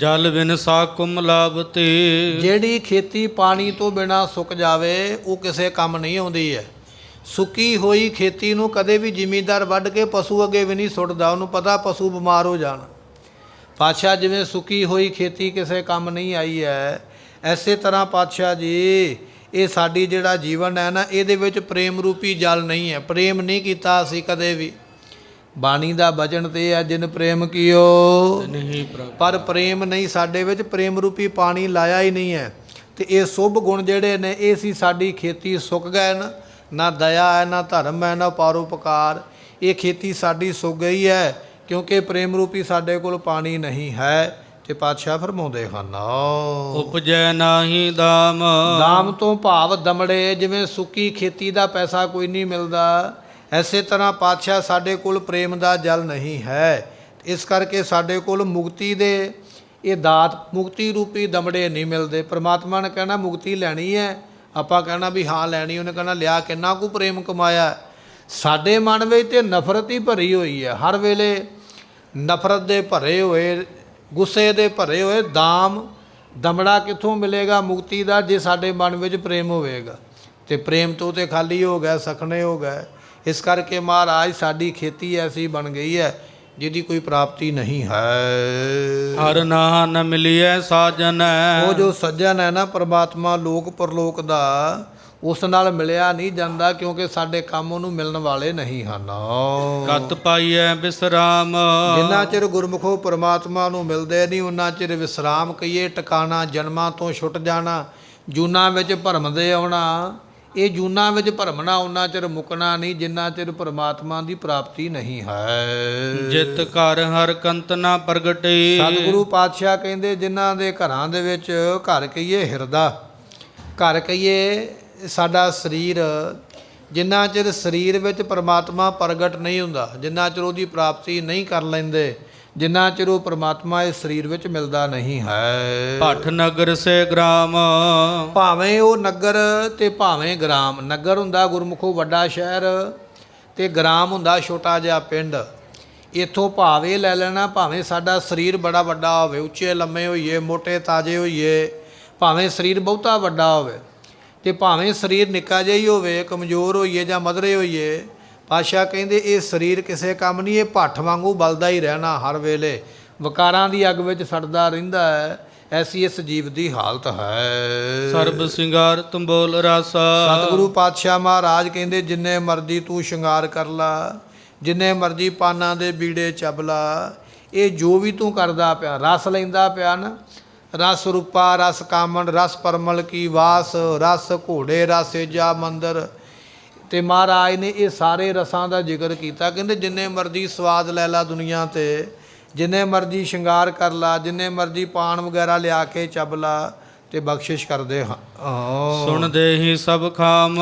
ਜਲ ਬਿਨ ਸਾਕੁਮ ਲਾਭਤੇ ਜਿਹੜੀ ਖੇਤੀ ਪਾਣੀ ਤੋਂ ਬਿਨਾ ਸੁੱਕ ਜਾਵੇ, ਉਹ ਕਿਸੇ ਕੰਮ ਨਹੀਂ ਆਉਂਦੀ ਹੈ। ਸੁੱਕੀ ਹੋਈ ਖੇਤੀ ਨੂੰ ਕਦੇ ਵੀ ਜ਼ਿਮੀਂਦਾਰ ਵੱਢ ਕੇ ਪਸ਼ੂ ਅੱਗੇ ਵੀ ਨਹੀਂ ਸੁੱਟਦਾ, ਉਹਨੂੰ ਪਤਾ ਪਸ਼ੂ ਬਿਮਾਰ ਹੋ ਜਾਣ। ਪਾਤਸ਼ਾਹ, ਜਿਵੇਂ ਸੁੱਕੀ ਹੋਈ ਖੇਤੀ ਕਿਸੇ ਕੰਮ ਨਹੀਂ ਆਈ ਹੈ, ਐਸੇ ਤਰ੍ਹਾਂ ਪਾਤਸ਼ਾਹ ਜੀ, ਇਹ ਸਾਡੀ ਜਿਹੜਾ ਜੀਵਨ ਹੈ ਨਾ, ਇਹਦੇ ਵਿੱਚ ਪ੍ਰੇਮ ਰੂਪੀ ਜਲ ਨਹੀਂ ਹੈ। ਪ੍ਰੇਮ ਨਹੀਂ ਕੀਤਾ ਅਸੀਂ ਕਦੇ ਵੀ। ਬਾਣੀ ਦਾ ਬਚਨ ਤੇ ਹੈ ਜਿਨ ਪ੍ਰੇਮ ਕੀਓ। ਨਹੀਂ ਪਰ ਪ੍ਰੇਮ ਨਹੀਂ ਸਾਡੇ ਵਿੱਚ ਪ੍ਰੇਮ ਰੂਪੀ ਪਾਣੀ ਲਾਇਆ ਹੀ ਨਹੀਂ ਹੈ। ਤੇ ਇਹ ਸੁਭ ਗੁਣ ਜਿਹੜੇ ਨੇ ਇਹ ਸੀ ਸਾਡੀ ਖੇਤੀ ਸੁੱਕ ਗਏ ਨਾ। ਨਾ ਦਇਆ ਹੈ ਨਾ ਧਰਮ ਹੈ ਨਾ ਪਰਉਪਕਾਰ ਇਹ ਖੇਤੀ ਸਾਡੀ ਸੁੱਕ ਗਈ ਹੈ ਕਿਉਂਕਿ ਪ੍ਰੇਮ ਰੂਪੀ ਸਾਡੇ ਕੋਲ ਪਾਣੀ ਨਹੀਂ ਹੈ। ਤੇ ਪਾਤਸ਼ਾਹ ਫਰਮਾਉਂਦੇ ਹਨ ਉਪਜੈ ਨਾਹੀ ਦਾਮ। ਦਾਮ ਤੋਂ ਭਾਵ ਦਮੜੇ ਜਿਵੇਂ ਸੁੱਕੀ ਖੇਤੀ ਦਾ ਪੈਸਾ ਕੋਈ ਨਹੀਂ ਮਿਲਦਾ। ਐਸੇ ਤਰ੍ਹਾਂ ਪਾਤਸ਼ਾਹ ਸਾਡੇ ਕੋਲ ਪ੍ਰੇਮ ਦਾ ਜਲ ਨਹੀਂ ਹੈ। ਇਸ ਕਰਕੇ ਸਾਡੇ ਕੋਲ ਮੁਕਤੀ ਦੇ ਇਹ ਦਾਤ, ਮੁਕਤੀ ਰੂਪੀ ਦਮੜੇ ਨਹੀਂ ਮਿਲਦੇ। ਪ੍ਰਮਾਤਮਾ ਨੇ ਕਹਿਣਾ, ਮੁਕਤੀ ਲੈਣੀ ਹੈ। ਆਪਾਂ ਕਹਿਣਾ ਵੀ ਹਾਂ, ਲੈਣੀ। ਉਹਨੇ ਕਹਿਣਾ, ਲਿਆ ਕਿੰਨਾ ਕੁ ਪ੍ਰੇਮ ਕਮਾਇਆ? ਸਾਡੇ ਮਨ ਵਿੱਚ ਤੇ ਨਫ਼ਰਤ ਹੀ ਭਰੀ ਹੋਈ ਹੈ। ਹਰ ਵੇਲੇ ਨਫ਼ਰਤ ਦੇ ਭਰੇ ਹੋਏ, ਗੁੱਸੇ ਦੇ ਭਰੇ ਹੋਏ ਦਾਮ, ਦਮੜਾ ਕਿੱਥੋਂ ਮਿਲੇਗਾ ਮੁਕਤੀ ਦਾ ਜੇ ਸਾਡੇ ਮਨ ਵਿੱਚ ਪ੍ਰੇਮ ਹੋਵੇਗਾ? ਤੇ ਪ੍ਰੇਮ ਤੋਂ ਤੇ ਖਾਲੀ ਹੋ ਗਿਆ, ਸਖਣੇ ਹੋ ਗਏ। ਇਸ ਕਰਕੇ ਮਹਾਰਾਜ ਸਾਡੀ ਖੇਤੀ ਐਸੀ ਬਣ ਗਈ ਹੈ ਜਿਹਦੀ ਕੋਈ ਪ੍ਰਾਪਤੀ ਨਹੀਂ ਹੈ। ਹਰ ਨਾਹ ਨ ਮਿਲਿਐ ਸਾਜਨ। ਉਹ ਜੋ ਸੱਜਣ ਹੈ ਨਾ ਪ੍ਰਮਾਤਮਾ ਲੋਕ ਪਰਲੋਕ ਦਾ ਉਸ ਨਾਲ ਮਿਲਿਆ ਨਹੀਂ ਜਾਂਦਾ ਕਿਉਂਕਿ ਸਾਡੇ ਕੰਮ ਉਹਨੂੰ ਮਿਲਣ ਵਾਲੇ ਨਹੀਂ ਹਨ। ਕਤ ਪਾਈਐ ਬਿਸਰਾਮ। ਜਿੰਨਾ ਚਿਰ ਗੁਰਮੁਖੋ ਪ੍ਰਮਾਤਮਾ ਨੂੰ ਮਿਲਦੇ ਨਹੀਂ ਉਹਨਾਂ ਚਿਰ ਵਿਸਰਾਮ ਕਹੀਏ ਟਿਕਾਣਾ ਜਨਮਾਂ ਤੋਂ ਛੁੱਟ ਜਾਣਾ ਜੂਨਾ ਵਿੱਚ ਭਰਮਦੇ ਆਉਣਾ। ਇਹ ਜੂਨਾ ਵਿੱਚ ਭਰਮਣਾ ਉਹਨਾਂ ਚਿਰ ਮੁਕਣਾ ਨਹੀਂ ਜਿੰਨਾ ਚਿਰ ਪ੍ਰਮਾਤਮਾ ਦੀ ਪ੍ਰਾਪਤੀ ਨਹੀਂ ਹੈ। ਜਿਤ ਘਰ ਹਰ ਕੰਤ ਨਾ ਪ੍ਰਗਟੇ। ਸਤਿਗੁਰੂ ਪਾਤਸ਼ਾਹ ਕਹਿੰਦੇ ਜਿਨ੍ਹਾਂ ਦੇ ਘਰਾਂ ਦੇ ਵਿੱਚ ਘਰ ਕਹੀਏ ਹਿਰਦਾ ਘਰ ਕਹੀਏ ਸਾਡਾ ਸਰੀਰ ਜਿੰਨਾ ਚਿਰ ਸਰੀਰ ਵਿੱਚ ਪ੍ਰਮਾਤਮਾ ਪ੍ਰਗਟ ਨਹੀਂ ਹੁੰਦਾ ਜਿੰਨਾ ਚਿਰ ਉਹਦੀ ਪ੍ਰਾਪਤੀ ਨਹੀਂ ਕਰ ਲੈਂਦੇ ਜਿੰਨਾ ਚਿਰ ਉਹ ਪ੍ਰਮਾਤਮਾ ਇਸ ਸਰੀਰ ਵਿੱਚ ਮਿਲਦਾ ਨਹੀਂ ਹੈ। ਭੱਠ ਨਗਰ ਸੇ ਗ੍ਰਾਮ। ਭਾਵੇਂ ਉਹ ਨਗਰ ਤੇ ਭਾਵੇਂ ਗ੍ਰਾਮ। ਨਗਰ ਹੁੰਦਾ ਗੁਰਮੁਖੋ ਵੱਡਾ ਸ਼ਹਿਰ ਤੇ ਗ੍ਰਾਮ ਹੁੰਦਾ ਛੋਟਾ ਜਿਹਾ ਪਿੰਡ। ਇਥੋਂ ਭਾਵੇਂ ਲੈ ਲੈਣਾ ਭਾਵੇਂ ਸਾਡਾ ਸਰੀਰ ਬੜਾ ਵੱਡਾ ਹੋਵੇ ਉੱਚੇ ਲੰਮੇ ਹੋਈਏ ਮੋٹے ਤਾਜੇ ਹੋਈਏ ਭਾਵੇਂ ਸਰੀਰ ਬਹੁਤਾ ਵੱਡਾ ਹੋਵੇ ਤੇ ਭਾਵੇਂ ਸਰੀਰ ਨਿੱਕਾ ਜਿਹਾ ਹੀ ਹੋਵੇ ਕਮਜ਼ੋਰ ਹੋਈਏ ਜਾਂ ਮਧਰੇ ਹੋਈਏ ਪਾਸ਼ਾ ਕਹਿੰਦੇ ਇਹ ਸਰੀਰ ਕਿਸੇ ਕੰਮ ਨਹੀਂ ਇਹ ਭੱਠ ਵਾਂਗੂ ਬਲਦਾ ਹੀ ਰਹਿਣਾ ਹਰ ਵੇਲੇ। ਵਿਕਾਰਾਂ ਦੀ ਅੱਗ ਵਿੱਚ ਸੜਦਾ ਰਹਿੰਦਾ ਹੈ ਐਸੀ ਇਸ ਜੀਵ ਦੀ ਹਾਲਤ ਹੈ। ਸਰਬ ਸਿੰਗਾਰ ਤੁੰਬੋਲ ਰਾਸਾ। ਸਤਿਗੁਰੂ ਪਾਤਸ਼ਾਹ ਮਹਾਰਾਜ ਕਹਿੰਦੇ ਜਿੰਨੇ ਮਰਜ਼ੀ ਤੂੰ ਸ਼ਿੰਗਾਰ ਕਰ ਲਾ ਜਿੰਨੇ ਮਰਜ਼ੀ ਪਾਨਾਂ ਦੇ ਬੀੜੇ ਚੱਬ ਲਾ ਇਹ ਜੋ ਵੀ ਤੂੰ ਕਰਦਾ ਪਿਆ ਰਸ ਲੈਂਦਾ ਪਿਆ ਨਾ ਰਸ ਰੂਪਾ ਰਸ ਕਾਮਣ ਰਸ ਪਰਮਲ ਕੀ ਵਾਸ ਰਸ ਘੋੜੇ ਰਸ ਜਾ ਮੰਦਰ ਤੇ ਮਹਾਰਾਜ ਨੇ ਇਹ ਸਾਰੇ ਰਸਾਂ ਦਾ ਜ਼ਿਕਰ ਕੀਤਾ। ਕਹਿੰਦੇ ਜਿੰਨੇ ਮਰਜ਼ੀ ਸਵਾਦ ਲੈ ਲਾ ਦੁਨੀਆ ਤੇ ਜਿੰਨੇ ਮਰਜ਼ੀ ਸ਼ਿੰਗਾਰ ਕਰ ਲਾ ਜਿੰਨੇ ਮਰਜ਼ੀ ਪਾਨ ਵਗੈਰਾ ਲਿਆ ਕੇ ਚੱਬ ਲਾ ਤੇ ਬਖਸ਼ਿਸ਼ ਕਰਦੇ ਹਾਂ। ਹਾਂ। ਸੁਣਦੇ ਹੀ ਸਭ ਖਾਮ।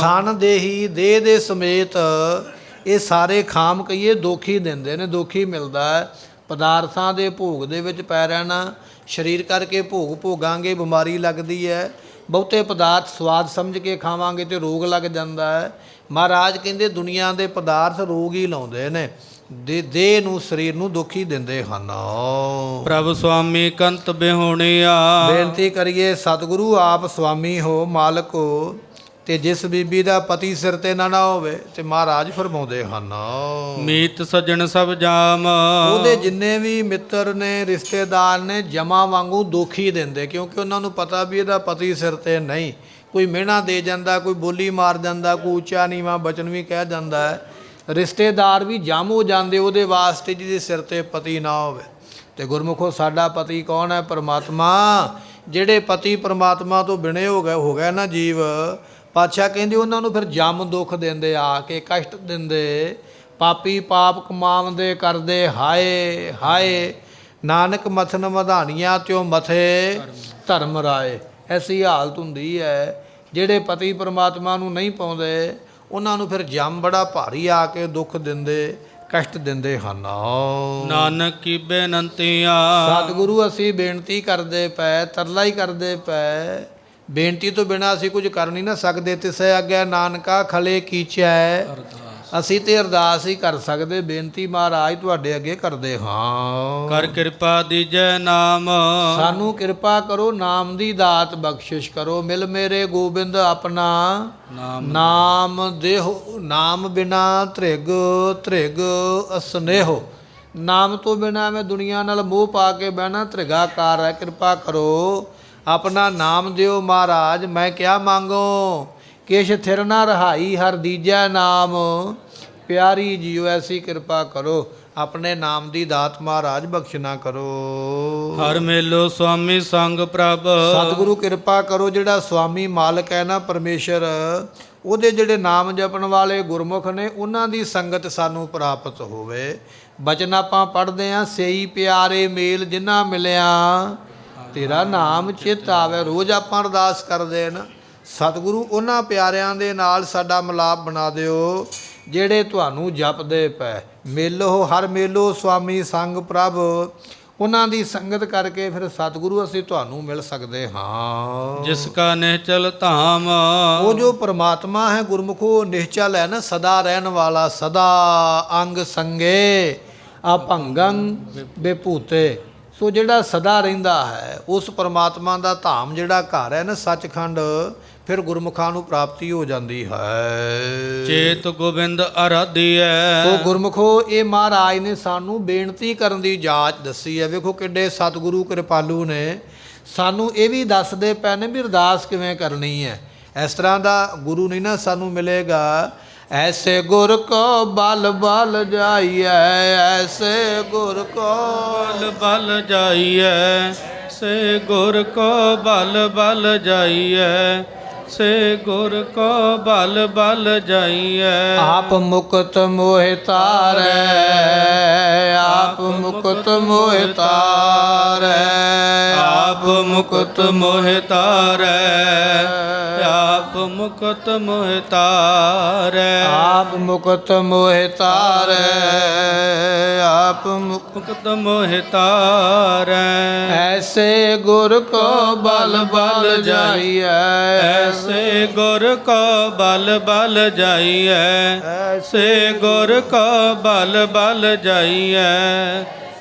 ਸਨ ਦੇਹੀ ਦੇਹ ਦੇ ਸਮੇਤ ਇਹ ਸਾਰੇ ਖਾਮ ਕਹੀਏ ਦੋਖੀ ਦਿੰਦੇ ਨੇ ਦੋਖੀ ਮਿਲਦਾ ਹੈ। ਪਦਾਰਥਾਂ ਦੇ ਭੋਗ ਦੇ ਵਿੱਚ ਪੈ ਰਹਿਣਾ ਸਰੀਰ ਕਰਕੇ ਭੋਗ ਭੋਗਾਂਗੇ ਬਿਮਾਰੀ ਲੱਗਦੀ ਹੈ। ਬਹੁਤੇ ਪਦਾਰਥ ਸਵਾਦ ਸਮਝ ਕੇ ਖਾਵਾਂਗੇ ਤੇ ਰੋਗ ਲੱਗ ਜਾਂਦਾ ਹੈ। ਮਹਾਰਾਜ ਕਹਿੰਦੇ ਦੁਨੀਆ ਦੇ ਪਦਾਰਥ ਰੋਗ ਹੀ ਲਾਉਂਦੇ ਨੇ। ਦੇ ਦੇਹ ਨੂੰ ਸਰੀਰ ਨੂੰ ਦੁਖੀ ਦਿੰਦੇ ਹਨ। ਪ੍ਰਭ ਸੁਆਮੀ ਕੰਤ ਬਿਹੁਣਿਆ। ਬੇਨਤੀ ਕਰੀਏ ਸਤਿਗੁਰੂ ਆਪ ਸੁਆਮੀ ਹੋ ਮਾਲਕ ਹੋ। ਤੇ ਜਿਸ ਬੀਬੀ ਦਾ ਪਤੀ ਸਿਰ ਤੇ ਨਾ ਨਾ ਹੋਵੇ ਤੇ ਮਹਾਰਾਜ ਫਰਮਾਉਂਦੇ ਹਨ। ਮੀਤ ਸਜਣ ਸਭ ਜਾਮ। ਉਹਦੇ ਜਿੰਨੇ ਵੀ ਮਿੱਤਰ ਨੇ ਰਿਸ਼ਤੇਦਾਰ ਨੇ ਜਮਾ ਵਾਂਗੂ ਦੋਖੀ ਦਿੰਦੇ ਕਿਉਂਕਿ ਉਹਨਾਂ ਨੂੰ ਪਤਾ ਵੀ ਇਹਦਾ ਪਤੀ ਸਿਰ ਤੇ ਨਹੀਂ। ਕੋਈ ਮਿਹਣਾ ਦੇ ਜਾਂਦਾ ਕੋਈ ਬੋਲੀ ਮਾਰ ਜਾਂਦਾ ਕੋਈ ਉੱਚਾ ਨੀਵਾਂ ਬਚਨ ਵੀ ਕਹਿ ਜਾਂਦਾ ਹੈ। ਰਿਸ਼ਤੇਦਾਰ ਵੀ ਜਮ ਹੋ ਜਾਂਦੇ ਉਹਦੇ ਵਾਸਤੇ ਜਿਹਦੇ ਸਿਰ ਤੇ ਪਤੀ ਨਾ ਹੋਵੇ। ਤੇ ਗੁਰਮੁਖੋ ਸਾਡਾ ਪਤੀ ਕੌਣ ਹੈ? ਪਰਮਾਤਮਾ। ਜਿਹੜੇ ਪਤੀ ਪਰਮਾਤਮਾ ਤੋਂ ਬਿਨੇ ਹੋ ਗਏ ਹੋ ਗਏ ਨਾ ਜੀਵ। ਪਾਤਸ਼ਾਹ ਕਹਿੰਦੇ ਉਹਨਾਂ ਨੂੰ ਫਿਰ ਜਮ ਦੁੱਖ ਦਿੰਦੇ ਆ ਕੇ ਕਸ਼ਟ ਦਿੰਦੇ ਪਾਪੀ ਪਾਪ ਕਮਾਉਂਦੇ ਕਰਦੇ ਹਾਏ ਹਾਏ ਨਾਨਕ ਮਥਨ ਮਧਾਨੀਆਂ ਤਿਉ ਮਥੇ ਧਰਮ ਰਾਏ। ਐਸੀ ਹਾਲਤ ਹੁੰਦੀ ਹੈ ਜਿਹੜੇ ਪਤੀ ਪਰਮਾਤਮਾ ਨੂੰ ਨਹੀਂ ਪਾਉਂਦੇ ਉਹਨਾਂ ਨੂੰ ਫਿਰ ਜਮ ਬੜਾ ਭਾਰੀ ਆ ਕੇ ਦੁੱਖ ਦਿੰਦੇ ਕਸ਼ਟ ਦਿੰਦੇ ਹਨ। ਨਾਨਕ ਕੀ ਬੇਨੰਤੀਆਂ। ਸਤਿਗੁਰੂ ਅਸੀਂ ਬੇਨਤੀ ਕਰਦੇ ਪਏ ਤਰਲਾ ਹੀ ਕਰਦੇ ਪਏ ਬੇਨਤੀ ਤੋਂ ਬਿਨਾ ਅਸੀਂ ਕੁਝ ਕਰ ਨਹੀਂ ਨਾ ਸਕਦੇ। ਤਿਸੈ ਅੱਗੇ ਨਾਨਕਾ ਖਲੇ ਕੀਚੈ। ਅਸੀਂ ਤੇ ਅਰਦਾਸ ਹੀ ਕਰ ਸਕਦੇ। ਬੇਨਤੀ ਮਹਾਰਾਜ ਤੁਹਾਡੇ ਅੱਗੇ ਕਰਦੇ ਹਾਂ। ਕਰ ਕਿਰਪਾ ਦੀਜੈ ਨਾਮ। ਸਾਨੂੰ ਕਿਰਪਾ ਕਰੋ ਨਾਮ ਦੀ ਦਾਤ ਬਖਸ਼ਿਸ਼ ਕਰੋ। ਮਿਲ ਮੇਰੇ ਗੋਬਿੰਦ ਆਪਣਾ। ਨਾਮ। ਦੇਹੋ ਨਾਮ ਬਿਨਾ ਧ੍ਰਿਗ ਧ੍ਰਿਗ ਅਸਨੇਹੋ। ਨਾਮ ਤੋਂ ਬਿਨਾ ਮੈਂ ਦੁਨੀਆ ਨਾਲ ਮੋਹ ਪਾ ਕੇ ਬਹਿਣਾ ਧ੍ਰਿਗਾਕਾਰ ਹੈ। ਕਿਰਪਾ ਕਰੋ। ਆਪਣਾ ਨਾਮ ਦਿਓ ਮਹਾਰਾਜ ਮੈਂ ਕਿਆ ਮੰਗੋ? ਕਿਛ ਥਿਰ ਨਾ ਰਹਾਈ ਹਰ ਦੀਜੈ ਨਾਮ। ਪਿਆਰੀ ਜੀਓ ਐਸੀ ਕਿਰਪਾ ਕਰੋ ਆਪਣੇ ਨਾਮ ਦੀ ਦਾਤ ਮਹਾਰਾਜ ਬਖਸ਼ਣਾ ਕਰੋ। ਹਰ ਮੇਲੋ ਸੁਆਮੀ ਸੰਗ ਪ੍ਰਭ। ਸਤਿਗੁਰੂ ਕਿਰਪਾ ਕਰੋ ਜਿਹੜਾ ਸਵਾਮੀ ਮਾਲਕ ਹੈ ਨਾ ਪਰਮੇਸ਼ਰ ਉਹਦੇ ਜਿਹੜੇ ਨਾਮ ਜਪਣ ਵਾਲੇ ਗੁਰਮੁਖ ਨੇ ਉਹਨਾਂ ਦੀ ਸੰਗਤ ਸਾਨੂੰ ਪ੍ਰਾਪਤ ਹੋਵੇ। ਬਚਨ ਆਪਾਂ ਪੜ੍ਹਦੇ ਆਂ ਸੇਈ ਪਿਆਰੇ ਮੇਲ ਜਿਨ੍ਹਾਂ ਮਿਲਿਆ ਤੇਰਾ ਨਾਮ ਚਿਤ ਆਵੇ ਰੋਜ਼ ਆਪਾਂ ਅਰਦਾਸ ਕਰਦੇ ਨਾ ਸਤਿਗੁਰੂ ਉਹਨਾਂ ਪਿਆਰਿਆਂ ਦੇ ਨਾਲ ਸਾਡਾ ਮਿਲਾਪ ਬਣਾ ਦਿਓ ਜਿਹੜੇ ਤੁਹਾਨੂੰ ਜਪਦੇ ਪਏ। ਮੇਲੋ ਹਰ ਮੇਲੋ ਸੁਆਮੀ ਸੰਗ ਪ੍ਰਭ। ਉਹਨਾਂ ਦੀ ਸੰਗਤ ਕਰਕੇ ਫਿਰ ਸਤਿਗੁਰੂ ਅਸੀਂ ਤੁਹਾਨੂੰ ਮਿਲ ਸਕਦੇ ਹਾਂ। ਜਿਸ ਕਾ ਨਿਹਚਲ ਧਾਮ। ਉਹ ਜੋ ਪ੍ਰਮਾਤਮਾ ਹੈ ਗੁਰਮੁਖੋ ਨਿਹਚਲ ਹੈ ਨਾ ਸਦਾ ਰਹਿਣ ਵਾਲਾ ਸਦਾ ਅੰਗ ਸੰਗੇ। ਅਭੰਗੰ ਬੇਭੂਤੇ ਸੋ ਜਿਹੜਾ ਸਦਾ ਰਹਿੰਦਾ ਹੈ ਉਸ ਪ੍ਰਮਾਤਮਾ ਦਾ ਧਾਮ ਜਿਹੜਾ ਘਰ ਹੈ ਨਾ ਸੱਚਖੰਡ ਫਿਰ ਗੁਰਮੁਖਾਂ ਨੂੰ ਪ੍ਰਾਪਤੀ ਹੋ ਜਾਂਦੀ ਹੈ। ਚੇਤ ਗੋਬਿੰਦ ਅਰਾਧੀਐ। ਸੋ ਗੁਰਮੁਖੋ ਇਹ ਮਹਾਰਾਜ ਨੇ ਸਾਨੂੰ ਬੇਨਤੀ ਕਰਨ ਦੀ ਜਾਚ ਦੱਸੀ ਹੈ। ਵੇਖੋ ਕਿੱਡੇ ਸਤਿਗੁਰੂ ਕਿਰਪਾਲੂ ਨੇ। ਸਾਨੂੰ ਇਹ ਵੀ ਦੱਸਦੇ ਪਏ ਨੇ ਵੀ ਅਰਦਾਸ ਕਿਵੇਂ ਕਰਨੀ ਹੈ। ਇਸ ਤਰ੍ਹਾਂ ਦਾ ਗੁਰੂ ਨਹੀਂ ਨਾ ਸਾਨੂੰ ਮਿਲੇਗਾ। ਐਸੇ ਗੁਰ ਕੋ ਬਲ ਬਲ ਜਾਈਐ, ਐਸੇ ਗੁਰ ਕੋ ਬਲ ਬਲ ਜਾਈਐ ਸੇ ਗੁਰ ਕੋ ਬਲ ਬਲ ਜਾਈਐ। ਸੇ ਗੁਰ ਕੋ ਬਲ ਬਲ ਜਾਈਐ ਆਪ ਮੁਕਤ ਮੋਹਿ ਤਾਰੈ ਆਪ ਮੁਕਤ ਮੋਹਿ ਤਾਰੈ ਆਪ ਮੁਕਤ ਮੋਹਿ ਤਾਰੈ ਆਪ ਮੁਕਤ ਮੋਹਿ ਤਾਰੈ ਆਪ ਮੁਕਤ ਮੋਹਿ ਤਾਰੈ ਆਪ ਮੁਕ ਮੁਕਤ ਮੋਹਿ ਤਾਰੈ ਐਸੇ ਗੁਰ ਕੋ ਬਲ ਬਲ ਜਾਈਐ। ਐਸੇ ਗੁਰ ਕੋ ਬਲ ਬਲ ਜਾਈਐ। ਸੇ ਗੁਰ ਕੋ ਬਲ ਬਲ ਜਾਈਐ।